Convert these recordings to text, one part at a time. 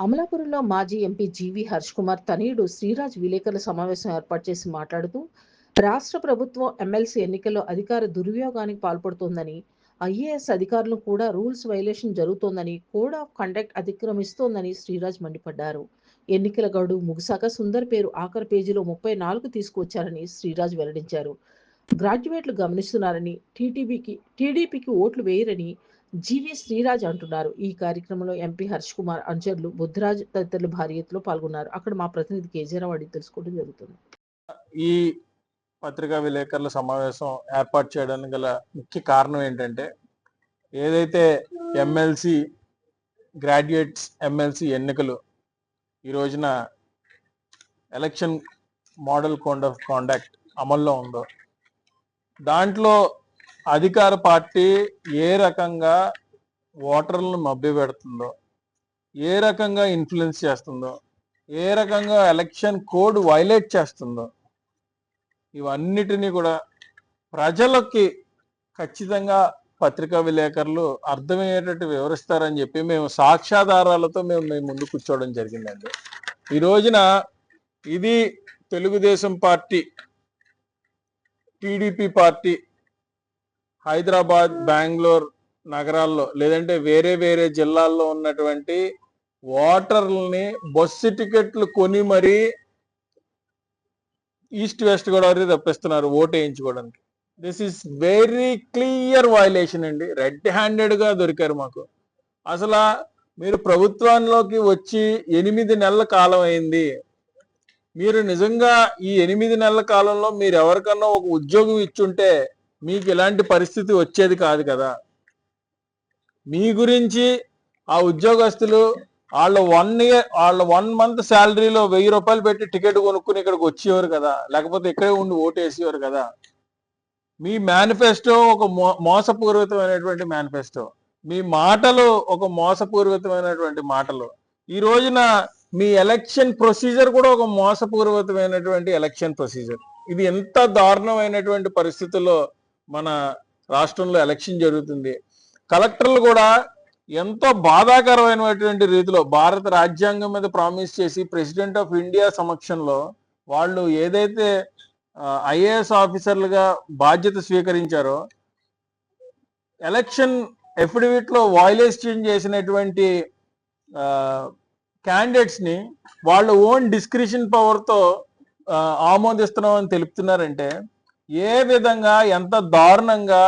అమలాపురంలో మాజీ MP GV Harsh Kumar తనయుడు శ్రీరాజ్ విలేకరుల సమావేశం ఏర్పాటు చేసి మాట్లాడుతూ రాష్ట్ర ప్రభుత్వం ఎమ్మెల్సీ ఎన్నికల్లో అధికార దుర్వినియోగానికి పాల్పడుతోందని ఐఏఎస్ అధికారులు కూడా రూల్స్ వైలేషన్ జరుగుతోందని కోడ్ ఆఫ్ కండక్ట్ అతిక్రమిస్తోందని శ్రీరాజ్ మండిపడ్డారు. ఎన్నికల గడువు ముగిశాక సుందర్ పేరు ఆఖరి పేజీలో ముప్పై నాలుగు తీసుకువచ్చారని శ్రీరాజ్ వెల్లడించారు. గ్రాడ్యుయేట్లు గమనిస్తున్నారని టీటీబీకి టీడీపీకి ఓట్లు వేయరని జీవి శ్రీరాజ్ అంటున్నారు. ఈ కార్యక్రమంలో ఎంపీ హర్ష్ కుమార్ అంచర్లు బుద్ధరాజ్ తదితరులు భారీ ఎత్తులో పాల్గొన్నారు. అక్కడ మా ప్రతినిధి కేజీరావు అడిగి తెలుసుకోవడం జరుగుతుంది. ఈ పత్రికా విలేకరుల సమావేశం ఏర్పాటు చేయడానికి గల ముఖ్య కారణం ఏంటంటే ఏదైతే ఎమ్మెల్సీ గ్రాడ్యుయేట్స్ ఎమ్మెల్సీ ఎన్నికలు ఈ రోజున election model code of conduct అమల్లో ఉందో దాంట్లో అధికార పార్టీ ఏ రకంగా ఓటర్లను మభ్య పెడుతుందో ఏ రకంగా ఇన్ఫ్లుయెన్స్ చేస్తుందో ఏ రకంగా ఎలక్షన్ కోడ్ వైలేట్ చేస్తుందో ఇవన్నిటినీ కూడా ప్రజలకి ఖచ్చితంగా పత్రికా విలేకరులు అర్థమయ్యేటట్టు వివరిస్తారని చెప్పి మేము సాక్ష్యాధారాలతో మేము మేము ముందు కూర్చోవడం జరిగిందండి. ఈ రోజున ఇది Telugu Desam party TDP party Hyderabad Bengaluru నగరాల్లో లేదంటే వేరే వేరే జిల్లాల్లో ఉన్నటువంటి ఓటర్లని బస్సు టికెట్లు కొని మరీ ఈస్ట్ వెస్ట్ గోదావరి తప్పిస్తున్నారు vote వేయించుకోవడానికి. This is very clear violation అండి. రెడ్ హ్యాండెడ్గా దొరికారు మాకు. అసలు మీరు ప్రభుత్వంలోకి వచ్చి ఎనిమిది నెలల కాలం అయింది. మీరు నిజంగా ఈ ఎనిమిది నెలల కాలంలో మీరు ఎవరికన్నా ఒక ఉద్యోగం ఇచ్చుంటే మీకు ఇలాంటి పరిస్థితి వచ్చేది కాదు కదా. మీ గురించి ఆ ఉద్యోగస్తులు వాళ్ళ వన్ ఇయర్ వాళ్ళ వన్ మంత్ శాలరీలో వెయ్యి రూపాయలు పెట్టి టికెట్ కొనుక్కుని ఇక్కడికి వచ్చేవారు కదా. లేకపోతే ఇక్కడే ఉండి ఓటేసేవారు కదా. మీ మేనిఫెస్టో ఒక మో మోసపూరితమైనటువంటి మేనిఫెస్టో. మీ మాటలు ఒక మోసపూరితమైనటువంటి మాటలు. ఈ రోజున మీ ఎలక్షన్ ప్రొసీజర్ కూడా ఒక మోసపూరితమైనటువంటి ఎలక్షన్ ప్రొసీజర్. ఇది ఎంత దారుణమైనటువంటి పరిస్థితుల్లో మన రాష్ట్రంలో ఎలక్షన్ జరుగుతుంది. కలెక్టర్లు కూడా ఎంతో బాధాకరమైనటువంటి రీతిలో భారత రాజ్యాంగం మీద ప్రామిస్ చేసి ప్రెసిడెంట్ ఆఫ్ ఇండియా సమక్షంలో వాళ్ళు ఏదైతే ఐఏఎస్ ఆఫీసర్లుగా బాధ్యత స్వీకరించారో ఎలక్షన్ ఎఫిడవిట్లో వాయిలేషన్ చేసినటువంటి క్యాండిడేట్స్ని వాళ్ళ ఓన్ డిస్క్రిషన్ పవర్తో ఆమోదిస్తున్నామని తెలుపుతున్నారంటే ఏ విధంగా ఎంత దారుణంగా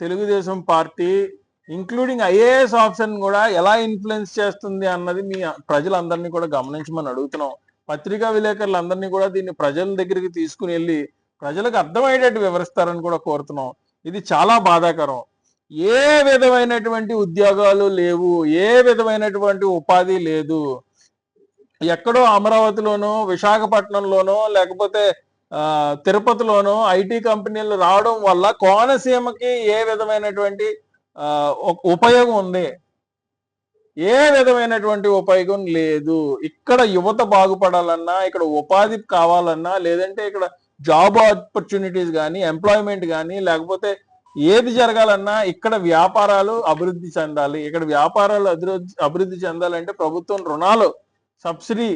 Telugu Desam party including IAS option కూడా ఎలా ఇన్ఫ్లుయెన్స్ చేస్తుంది అన్నది మీ ప్రజలందరినీ కూడా గమనించమని అడుగుతున్నాం. పత్రికా విలేకరులందరినీ కూడా దీన్ని ప్రజల దగ్గరికి తీసుకుని వెళ్ళి ప్రజలకు అర్థమయ్యేటట్టు వివరిస్తారని కూడా కోరుతున్నాం. ఇది చాలా బాధాకరం. ఏ విధమైనటువంటి ఉద్యోగాలు లేవు ఏ విధమైనటువంటి ఉపాధి లేదు. ఎక్కడో అమరావతిలోనో విశాఖపట్నంలోనో లేకపోతే తిరుపతిలోనూ ఐటీ కంపెనీలు రావడం వల్ల కోనసీమకి ఏ విధమైనటువంటి ఉపయోగం ఉంది? ఏ విధమైనటువంటి ఉపయోగం లేదు. ఇక్కడ యువత బాగుపడాలన్నా ఇక్కడ ఉపాధి కావాలన్నా లేదంటే ఇక్కడ జాబ్ ఆపర్చునిటీస్ కానీ ఎంప్లాయ్మెంట్ కానీ లేకపోతే ఏది జరగాలన్నా ఇక్కడ వ్యాపారాలు అభివృద్ధి చెందాలి. ఇక్కడ వ్యాపారాలు అభివృద్ధి అభివృద్ధి చెందాలంటే ప్రభుత్వం రుణాలు సబ్సిడీ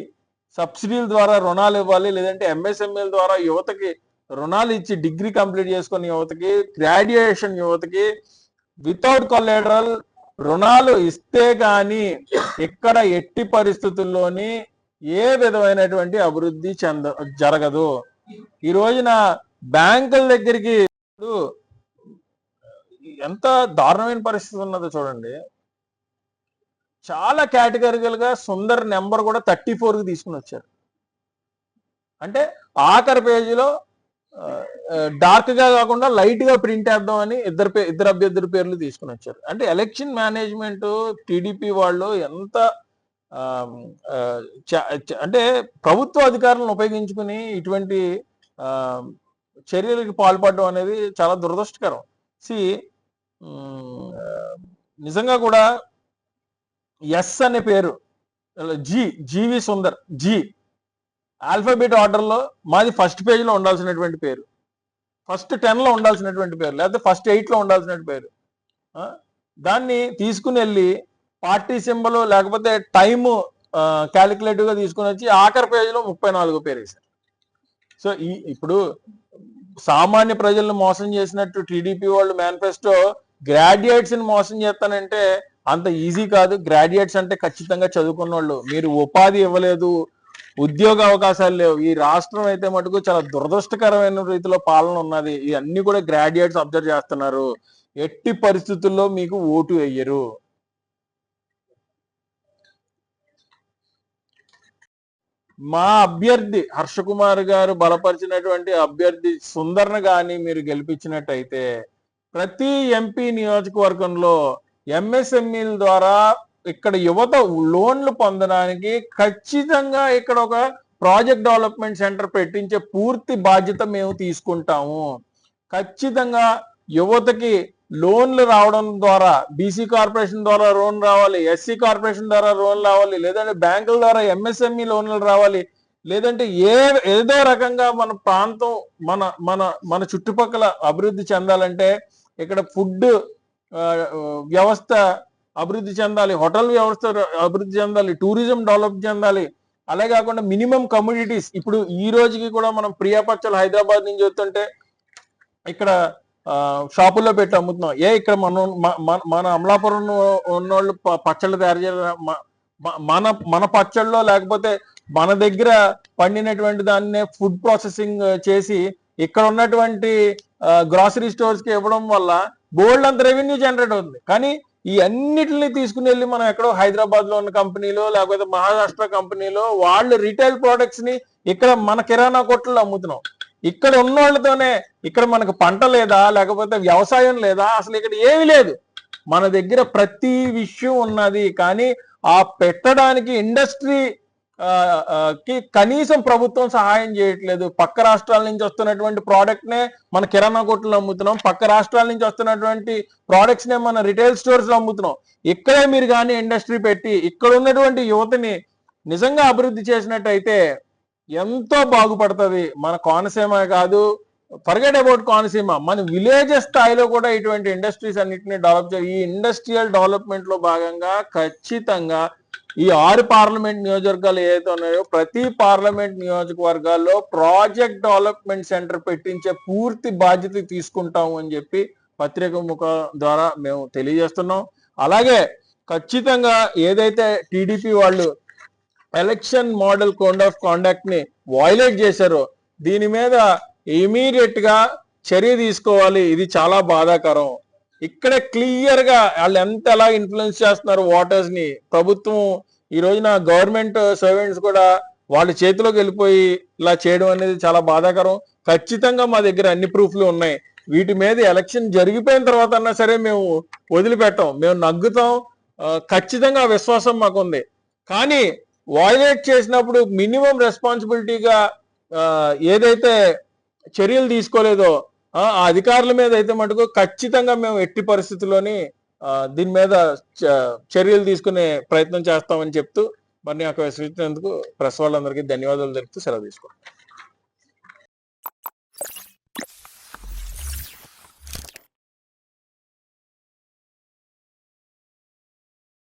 సబ్సిడీల ద్వారా రుణాలు ఇవ్వాలి లేదంటే ఎంఎస్ఎంఎల్ ద్వారా యువతకి రుణాలు ఇచ్చి డిగ్రీ కంప్లీట్ చేసుకున్న యువతకి గ్రాడ్యుయేషన్ యువతకి వితౌట్ కొలేడరల్ రుణాలు ఇస్తే కానీ ఇక్కడ ఎట్టి పరిస్థితుల్లోని ఏ విధమైనటువంటి అభివృద్ధి చెంద జరగదు. ఈ రోజున బ్యాంకుల దగ్గరికి ఎంత దారుణమైన పరిస్థితి ఉన్నదో చూడండి. చాలా కేటగిరికల్గా సుందర్ నెంబర్ కూడా థర్టీ ఫోర్కి తీసుకుని వచ్చారు. అంటే ఆఖరి పేజీలో డార్క్గా కాకుండా లైట్గా ప్రింట్ వేద్దాం అని ఇద్దరు ఇద్దరు అభ్యర్థుల పేర్లు తీసుకుని వచ్చారు. అంటే ఎలక్షన్ మేనేజ్మెంట్ టీడీపీ వాళ్ళు ఎంత అంటే ప్రభుత్వ అధికారులను ఉపయోగించుకుని ఇటువంటి చర్యలకు పాల్పడడం అనేది చాలా దురదృష్టకరం. సి నిజంగా కూడా ఎస్ అనే పేరు. G GV Sundar G. Alphabet ఆర్డర్లో మాది ఫస్ట్ పేజ్లో ఉండాల్సినటువంటి పేరు. ఫస్ట్ టెన్లో ఉండాల్సినటువంటి పేరు లేకపోతే ఫస్ట్ ఎయిట్లో ఉండాల్సినటువంటి పేరు. దాన్ని తీసుకుని వెళ్ళి పార్టీ సింబల్ లేకపోతే టైము క్యాలిక్యులేటివ్గా తీసుకుని వచ్చి ఆఖరి పేజీలో ముప్పై నాలుగో పేరు వేశారు. సో ఈ ఇప్పుడు సామాన్య ప్రజలను మోసం చేసినట్టు టీడీపీ వాళ్ళు మేనిఫెస్టో గ్రాడ్యుయేట్స్ని మోసం చేస్తానంటే అంత ఈజీ కాదు. గ్రాడ్యుయేట్స్ అంటే ఖచ్చితంగా చదువుకున్న వాళ్ళు మీరు ఉపాధి ఇవ్వలేదు ఉద్యోగ అవకాశాలు లేవు. ఈ రాష్ట్రం అయితే మటుకు చాలా దురదృష్టకరమైన రీతిలో పాలన ఉన్నది. ఇవన్నీ కూడా గ్రాడ్యుయేట్స్ అబ్జర్వ్ చేస్తున్నారు. ఎట్టి పరిస్థితుల్లో మీకు ఓటు వేయరు. మా అభ్యర్థి హర్ష కుమార్ గారు బలపరిచినటువంటి అభ్యర్థి సుందర్ను కానీ మీరు గెలిపించినట్టయితే ప్రతి ఎంపీ నియోజకవర్గంలో ఎంఎస్ఎంఈల ద్వారా ఇక్కడ యువత లోన్లు పొందడానికి ఖచ్చితంగా ఇక్కడ ఒక ప్రాజెక్ట్ డెవలప్మెంట్ సెంటర్ పెట్టించే పూర్తి బాధ్యత మేము తీసుకుంటాము. ఖచ్చితంగా యువతకి లోన్లు రావడం ద్వారా బీసీ కార్పొరేషన్ ద్వారా లోన్ రావాలి ఎస్సీ కార్పొరేషన్ ద్వారా లోన్ రావాలి లేదంటే బ్యాంకుల ద్వారా ఎంఎస్ఎంఈ లోన్లు రావాలి లేదంటే ఏ ఏదో రకంగా మన ప్రాంతం మన మన మన చుట్టుపక్కల అభివృద్ధి చెందాలంటే ఇక్కడ ఫుడ్ వ్యవస్థ అభివృద్ధి చెందాలి హోటల్ వ్యవస్థ అభివృద్ధి చెందాలి టూరిజం డెవలప్ చెందాలి. అలా కాకుండా మినిమం కమ్యూనిటీస్. ఇప్పుడు ఈ రోజుకి కూడా మనం ప్రియాపచ్చలు హైదరాబాద్ నుంచి వస్తుంటే ఇక్కడ షాపుల్లో పెట్టి అమ్ముతున్నాం. ఏ ఇక్కడ మన మన- మన అమలాపురం ఉన్నోళ్ళు పచ్చళ్ళు తయారు చేయాలి మన మన పచ్చళ్ళలో లేకపోతే మన దగ్గర పండినటువంటి దాన్నే ఫుడ్ ప్రాసెసింగ్ చేసి ఇక్కడ ఉన్నటువంటి గ్రాసరీ స్టోర్స్కి ఇవ్వడం వల్ల బోల్డ్ అంత రెవెన్యూ జనరేట్ అవుతుంది. కానీ ఈ అన్నిటిని తీసుకుని వెళ్ళి మనం ఎక్కడో హైదరాబాద్లో ఉన్న కంపెనీలో లేకపోతే మహారాష్ట్ర కంపెనీలో వాళ్ళు రీటైల్ ప్రోడక్ట్స్ని ఇక్కడ మన కిరాణా కొట్టులో అమ్ముతున్నాం. ఇక్కడ ఉన్న వాళ్ళతోనే ఇక్కడ మనకు పంట లేదా లేకపోతే వ్యవసాయం లేదా అసలు ఇక్కడ ఏమీ లేదు. మన దగ్గర ప్రతి విషయం ఉన్నది. కానీ ఆ పెట్టడానికి ఇండస్ట్రీ కి కనీసం ప్రభుత్వం సహాయం చేయట్లేదు. పక్క రాష్ట్రాల నుంచి వస్తున్నటువంటి ప్రోడక్ట్ నే మన కిరాణా కొట్లు అమ్ముతున్నాం. పక్క రాష్ట్రాల నుంచి వస్తున్నటువంటి ప్రోడక్ట్స్ నే మన రిటైల్ స్టోర్స్లో అమ్ముతున్నాం. ఇక్కడే మీరు కానీ ఇండస్ట్రీ పెట్టి ఇక్కడ ఉన్నటువంటి యువతని నిజంగా అభివృద్ధి చేసినట్టయితే ఎంతో బాగుపడుతుంది. మన కోనసీమ కాదు ఫర్గెట్ అబౌట్ కోనసీమ. మన విలేజ్ స్థాయిలో కూడా ఇటువంటి ఇండస్ట్రీస్ అన్నిటిని డెవలప్ చేయాలి ఈ ఇండస్ట్రియల్ డెవలప్మెంట్లో భాగంగా ఖచ్చితంగా ఈ ఆరు పార్లమెంట్ నియోజకవర్గాలు ఏదైతే ఉన్నాయో ప్రతి పార్లమెంట్ నియోజకవర్గాల్లో ప్రాజెక్ట్ డెవలప్మెంట్ సెంటర్ పెట్టించే పూర్తి బాధ్యత తీసుకుంటాము అని చెప్పి పత్రిక ముఖ ద్వారా మేము తెలియజేస్తున్నాం. అలాగే ఖచ్చితంగా ఏదైతే టీడీపీ వాళ్ళు ఎలక్షన్ మోడల్ కోడ్ ఆఫ్ కాండక్ట్ని వైలేట్ చేశారో దీని మీద ఇమీడియట్గా చర్య తీసుకోవాలి. ఇది చాలా బాధాకరం. ఇక్కడే క్లియర్గా వాళ్ళు ఎంత ఎలా ఇన్ఫ్లుయెన్స్ చేస్తున్నారు ఓటర్స్ని. ప్రభుత్వం ఈ రోజున గవర్నమెంట్ సర్వెంట్స్ కూడా వాళ్ళ చేతిలోకి వెళ్ళిపోయి ఇలా చేయడం అనేది చాలా బాధాకరం. ఖచ్చితంగా మా దగ్గర అన్ని ప్రూఫ్లు ఉన్నాయి. వీటి మీద ఎలక్షన్ జరిగిపోయిన తర్వాత అన్నా సరే మేము వదిలిపెట్టాం. మేము నగ్గుతాం. ఖచ్చితంగా విశ్వాసం మాకుంది కానీ వాయిలేట్ చేసినప్పుడు మినిమం రెస్పాన్సిబిలిటీగా ఏదైతే చర్యలు తీసుకోలేదో ఆ అధికారుల మీద అయితే మటుకు ఖచ్చితంగా మేము ఎట్టి పరిస్థితుల్లోని దీని మీద చ- చర్యలు తీసుకునే ప్రయత్నం చేస్తామని చెప్తూ మరి నాకు విశ్వసించినందుకు ప్రెస్ వాళ్ళందరికీ ధన్యవాదాలు తెలుపుతూ సెలవు తీసుకుంటాం